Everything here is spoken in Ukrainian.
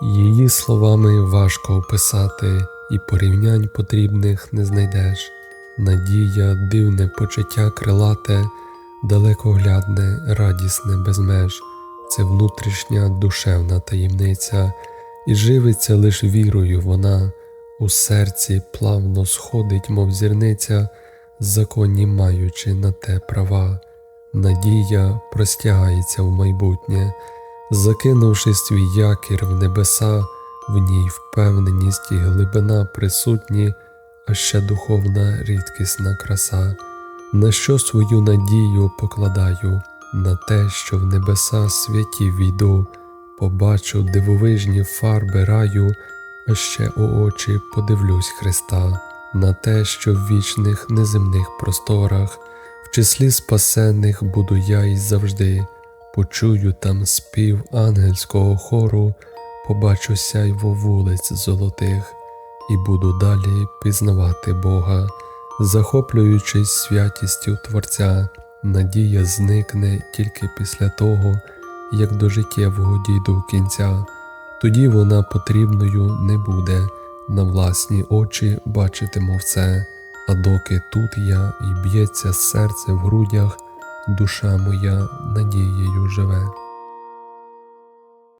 Її словами важко описати, і порівнянь потрібних не знайдеш. Надія, дивне почуття крилате, далекоглядне, радісне без меж, це внутрішня душевна таємниця, і живиться лиш вірою вона, у серці плавно сходить, мов зірниця, законні маючи на те права. Надія простягається в майбутнє, закинувши свій якір в небеса, в ній впевненість і глибина присутні, а ще духовна рідкісна краса. На що свою надію покладаю? На те, що в небеса святі війду, побачу дивовижні фарби раю, а ще у очі подивлюсь Христа, на те, що в вічних неземних просторах, в числі спасених буду я і завжди, почую там спів ангельського хору, побачу сяйво вулиць золотих, і буду далі пізнавати Бога, захоплюючись святістю Творця, надія зникне тільки після того, як до життєвого дійду кінця, тоді вона потрібною не буде, на власні очі бачитиму все, а доки тут я і б'ється серце в грудях, душа моя надією живе.